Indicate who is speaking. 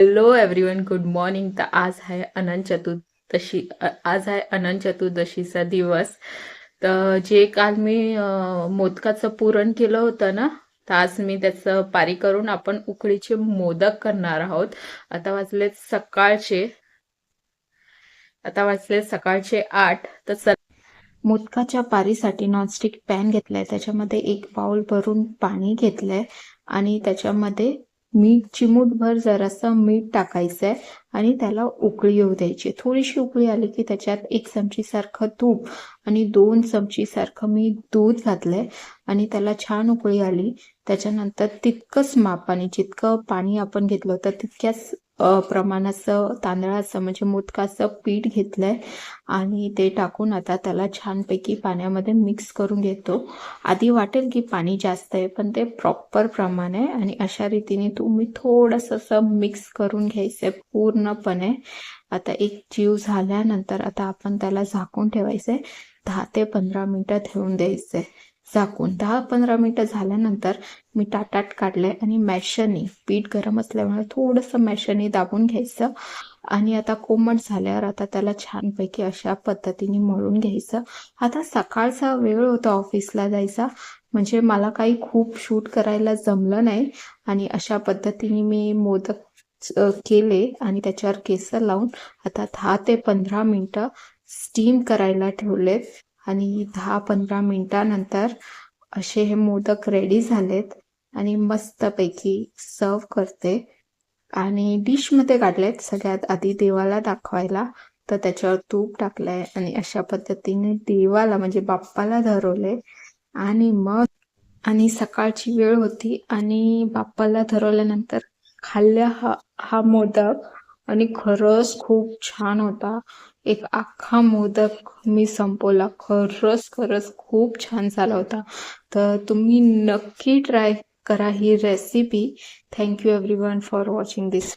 Speaker 1: Hello everyone good morning तर आज आहे अनंत चतुर्दशी आज आहे अनंत चतुर्दशीचा दिवस. तर जे काल मी मोदकाचं पुरण केलं होतं ना तर आज मी त्याचं पारी करून आपण उकडीचे मोदक करणार आहोत. आता वाजले सकाळचे आता वाजले सकाळचे आठ. तर चल. मोदकाच्या पारीसाठी नॉनस्टिक पॅन घेतलाय. त्याच्यामध्ये एक बाउल भरून पाणी घेतलंय आणि त्याच्यामध्ये मीठ चिमूटभर जरासं मीठ टाकायचं आहे आणि त्याला उकळी येऊ द्यायची. थोडीशी उकळी आली की त्याच्यात एक चमची सारखं तूप आणि दोन चमची सारखं मी दूध घातलंय आणि त्याला छान उकळी आली. त्याच्यानंतर तितकंच मापाने जितकं पाणी आपण घेतलं होतं तितक्याच प्रमाणाचं तांदळाचं म्हणजे मोदकाचं पीठ घेतलंय आणि ते टाकून आता त्याला छानपैकी पाण्यामध्ये मिक्स करून घेतो. आधी वाटेल की पाणी जास्त आहे पण ते प्रॉपर प्रमाण आहे आणि अशा रीतीने तुम्ही थोडंसं असं मिक्स करून घ्यायचं आहे पूर्णपणे. आता एक जीव झाल्यानंतर आता आपण त्याला झाकून ठेवायचं आहे दहा ते पंधरा मिनटं ठेवून द्यायचे. झाकून दहा पंधरा मिनटं झाल्यानंतर मी टाटाट काढले आणि मॅशनी पीठ गरम असल्यामुळे थोडंसं मॅशनी दाबून घ्यायचं आणि आता कोमट झाल्यावर आता त्याला छानपैकी अशा पद्धतीने मळून घ्यायचं. आता सकाळचा वेळ होता ऑफिसला जायचा म्हणजे मला काही खूप शूट करायला जमलं नाही आणि अशा पद्धतीने मी मोदक केले आणि त्याच्यावर केसर लावून आता दहा ते पंधरा मिनटं स्टीम करायला ठेवलेत आणि दहा पंधरा मिनिटानंतर असे हे मोदक रेडी झालेत आणि मस्तपैकी सर्व करते. आणि डिशमध्ये काढलेत सगळ्यात आधी देवाला दाखवायला तर त्याच्यावर तूप टाकलंय आणि अशा पद्धतीने देवाला म्हणजे बाप्पाला धरवले. आणि मग आणि सकाळची वेळ होती आणि बाप्पाला धरवल्यानंतर खाल्ल्या हा हा मोदक आणि खरंच खूप छान होता. एक अख्खा मोदक मी संपवला. खरंच खरंच खूप छान झाला होता. तर तुम्ही नक्की ट्राय करा ही recipe thank you everyone for watching this